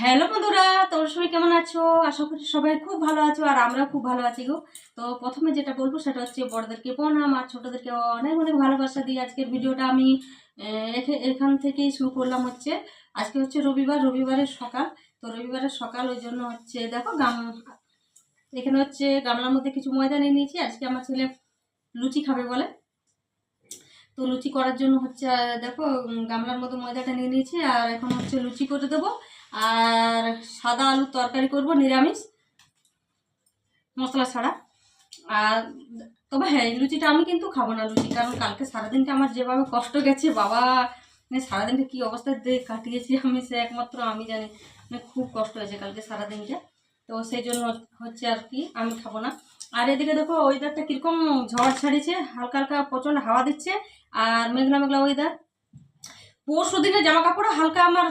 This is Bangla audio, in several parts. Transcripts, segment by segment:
হ্যালো বন্ধুরা, তোমরা সবাই কেমন আছো? আশা করি সবাই খুব ভালো আছো আর আমরাও খুব ভালো আছি গো। তো প্রথমে যেটা বলব সেটা হচ্ছে, বড়দেরকে প্রণাম আর ছোটদেরকে অনেক অনেক ভালোবাসা দিয়ে আজকের ভিডিওটা আমি এখে- এখান থেকেই শুরু করলাম হচ্ছে। আজকে হচ্ছে রবিবার, রবিবারের সকাল। তো রবিবারের সকাল, ওই জন্য হচ্ছে, দেখো গাম, এখানে হচ্ছে গামলার মধ্যে কিছু ময়দা নিয়ে নিয়েছি। আজকে আমার ছেলে লুচি খাবে বলে। তো লুচি করার জন্য হচ্ছে, দেখো গামলার মধ্যে ময়দাটা নিয়ে নিয়েছি। আর এখন হচ্ছে লুচি করে দেবো। আর সাদা আলুর তরকারি করব, নিরামিষ, মশলা ছাড়া। আর তবে হ্যাঁ লুচিটা আমি কিন্তু খাব না লুচি, কারণ কালকে সারাদিনটা আমার যেভাবে কষ্ট গেছে, বাবা মানে সারাদিনটা কী অবস্থায় কাটিয়েছি আমি, সে একমাত্র আমি জানি মানে খুব কষ্ট হয়েছে কালকে সারাদিনটা। তো সেই জন্য হচ্ছে আর কি, আমি খাব না। আর এদিকে দেখো ওয়েদারটা কীরকম ঝড় ছাড়িয়েছে, হালকা হালকা প্রচণ্ড হাওয়া দিচ্ছে, আর মেঘলা মেঘলা ওয়েদার পরশু দিনে জামা কাপড় হালকা আমার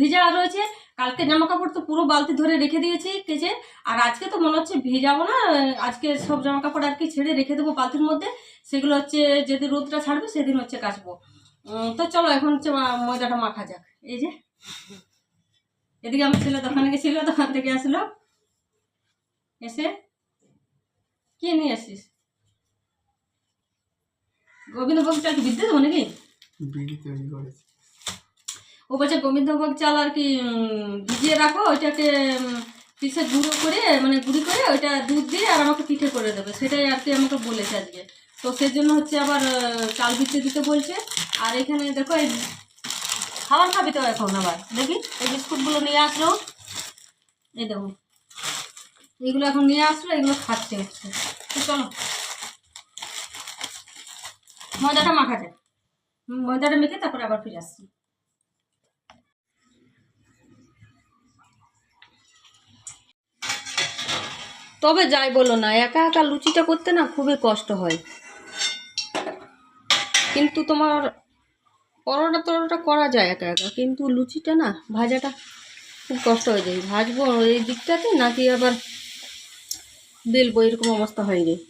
ভিজা রয়েছে। কালকে জামা কাপড় তো পুরো বালতি ধরে রেখে দিয়েছি কেচে। আর আজকে তো মনে হচ্ছে ভিজাবো না, আজকে সব জামা কাপড় আর কি ছেড়ে রেখে দেবো বালতির মধ্যে। সেগুলো হচ্ছে যেদিন রোদটা ছাড়বে সেদিন হচ্ছে কাচবো। তো চলো এখন হচ্ছে ময়দাটা মাখা যাক। এই যে। এদিকে আমার ছেলে দোকানে গেছিল, দোকান থেকে আসলো। এসে। কি নিয়ে আসিস? গোবিন্দভোগ চাল কি বিদ্যুৎ নাকি? বিড়ি তৈরি করেছে। ও বলছে গোবিন্দভোগ চাল আর কি ভিজিয়ে রাখো ওইটাকে পিসে গুঁড়ো করে মানে গুঁড়ি করে ওইটা দুধ দিয়ে আর আমাকে পিঠে করে দেবে। সেটাই আর কি আমাকে বলেছে আজকে। তো সেই জন্য হচ্ছে আবার চাল ভিজতে দিতে বলছে। আর এখানে দেখো এই খাবার খাবি তো এখন আবার দেখি? এই বিস্কুটগুলো নিয়ে আসলো। এই দেখো এইগুলো এখন নিয়ে আসলো এগুলো খাচ্ছে। হচ্ছে তো চলো মজাটা মাখা যায় হুম, ময়দাটা মেখে তারপরে আবার ফিরে আসছি। তবে যাই বলো না, একা একা লুচিটা করতে না খুবই কষ্ট হয়। কিন্তু তোমার পরোটা তরোটা করা যায় একা একা, কিন্তু লুচিটা না, ভাজাটা খুব কষ্ট হয়ে যায়। ভাজবো এই দিকটাতে নাকি আবার বেলবো, এরকম অবস্থা হয়ে যায়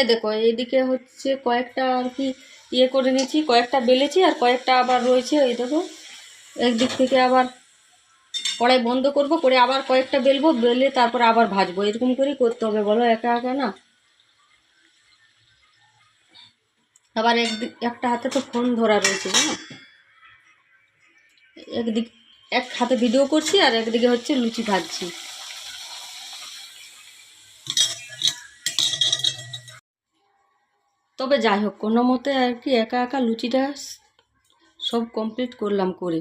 এ দেখো, এইদিকে হচ্ছে কয়েকটা আর কি ইয়ে করে নিয়েছি, কয়েকটা বেলেছি আর কয়েকটা আবার রয়েছে ওই দেখো। একদিক থেকে আবার কড়াই বন্ধ করব, করে আবার কয়েকটা বেলবো, বেলে তারপর আবার ভাজবো, এরকম করেই করতে হবে, বলো, একা একা না? আবার একদিক, একটা হাতে তো ফোন ধরা রয়েছে না একদিক, এক হাতে ভিডিও করছি আর একদিকে হচ্ছে লুচি ভাজছি। তবে যাই হোক, কোনো মতে আর কি একা একা লুচিটা সব কমপ্লিট করলাম করে।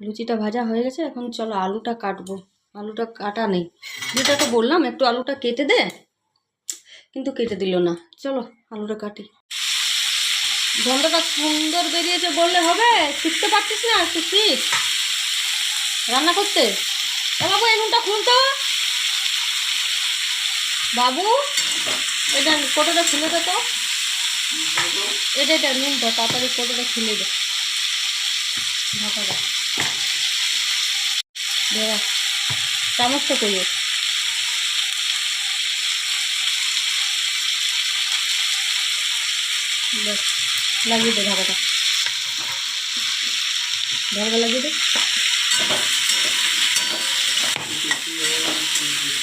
লুচিটা ভাজা হয়ে গেছে, এখন চলো আলুটা কাটবো। আলুটা কাটা নেই। যেটা তো বললাম, একটু আলুটা কেটে দে। কিন্তু কেটে দিল না। চলো আলুটা কাটি। গন্ধটা সুন্দর বেরিয়েছে বললে হবে? শিখতে পারছিস না? একটু শিখ। রান্না করতে? বাবু, এই নুনটা খুলতো? বাবু এটা কোটোটা খুলে দে তো এটা এটা নুনটা, তাড়াতাড়ি কোটোটা খুলে দে। ঢাকা দে। দেওয়া চামচটা করিও ব্যাস লাগিয়ে দে ঢাকাটা। ঢাকা লাগিয়ে দে।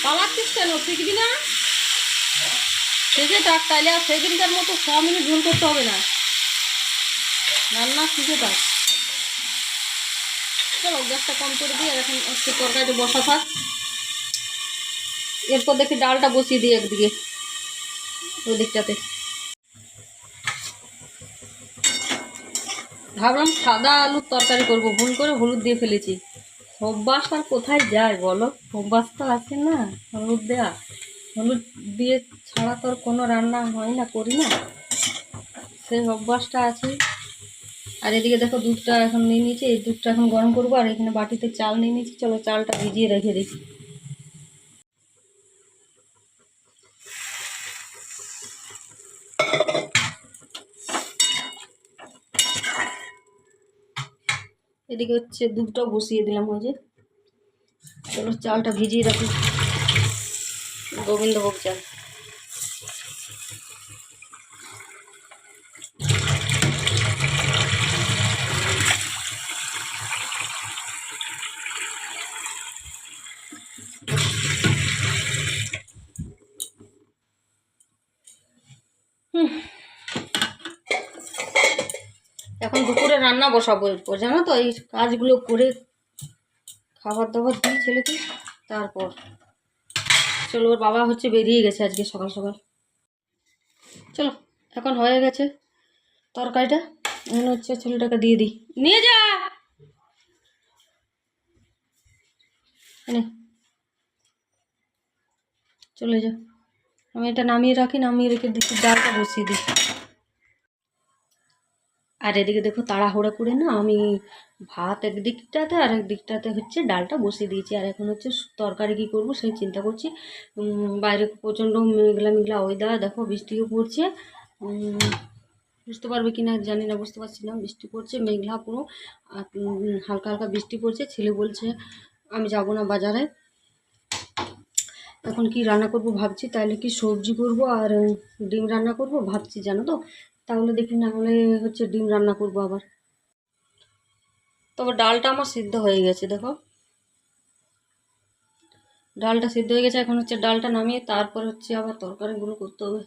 পালাচ্ছিস কেন? শিখবি না? শিখে থাক তাহলে আর সেদিনকার মতো ছ মিনিট ঝোল করতে হবে না। রান্না শিখে থাক চলো, গ্যাসটা কম করে দিই, আর এখন একটু তরকারিটা বসা থাক। এরপর দেখি ডালটা বসিয়ে দিই একদিকে ওই দিকটাতে ভাবলাম সাদা আলুর তরকারি করব, ভুল করে হলুদ দিয়ে ফেলেছি। অভ্যাস আর কোথায় যায় বলো? অভ্যাস তো আছে না, হলুদ দেওয়া হলুদ দিয়ে ছাড়া তো আর কোনো রান্না হয় না, করি না। সেই অভ্যাসটা আছে। আর এদিকে দেখো দুধটা এখন নিয়ে নিয়েছি, এই দুধটা এখন গরম করব, আর এখানে বাটিতে চাল নিয়ে নিয়েছি। চলো চালটা ভিজিয়ে রেখে দিই। এদিকে হচ্ছে দুধটাও বসিয়ে দিলাম ওই যে। চলো চালটা ভিজিয়ে রাখি। গোবিন্দভোগ চাল। এখন দুপুরে রান্না বসাবো এরপর, জানো তো এই কাজগুলো করে খাবার দাবার দিই ছেলেকে, তারপর চলো, ওর বাবা হচ্ছে বেরিয়ে গেছে আজকে সকাল সকাল। চলো, এখন হয়ে গেছে তরকারিটা। এখন হচ্ছে ছেলেটাকে দিয়ে দিই। নিয়ে যা। চলে যা। আমি এটা নামিয়ে রাখি, নামিয়ে রেখে দিচ্ছি ডালটা বসিয়ে দিই। আর এদিকে দেখো তাড়াহুড়া করে না আমি ভাত একদিকটাতে আর একদিকটাতে হচ্ছে ডালটা বসিয়ে দিয়েছি। আর এখন হচ্ছে তরকারি কী করব সেই চিন্তা করছি। বাইরে প্রচণ্ড মেঘলা মেঘলা ওয়েদার দেখো বৃষ্টিও পড়ছে। বুঝতে পারবে কি না জানি না, বুঝতে পারছি না। বৃষ্টি পড়ছে, মেঘলা পুরো। হালকা হালকা বৃষ্টি পড়ছে। ছেলে বলছে, আমি যাব না বাজারে। এখন কি রান্না করব ভাবছি, তাহলে কি সবজি করব আর ডিম রান্না করব ভাবছি, জানো তো? তাহলে দেখি না হলে হচ্ছে ডিম রান্না করব আবার। তবে ডালটা আমার সিদ্ধ হয়ে গেছে, দেখো। ডালটা সিদ্ধ হয়ে গেছে, এখন হচ্ছে ডালটা নামিয়ে তারপর হচ্ছে আবার তরকারিগুলো করতে হবে।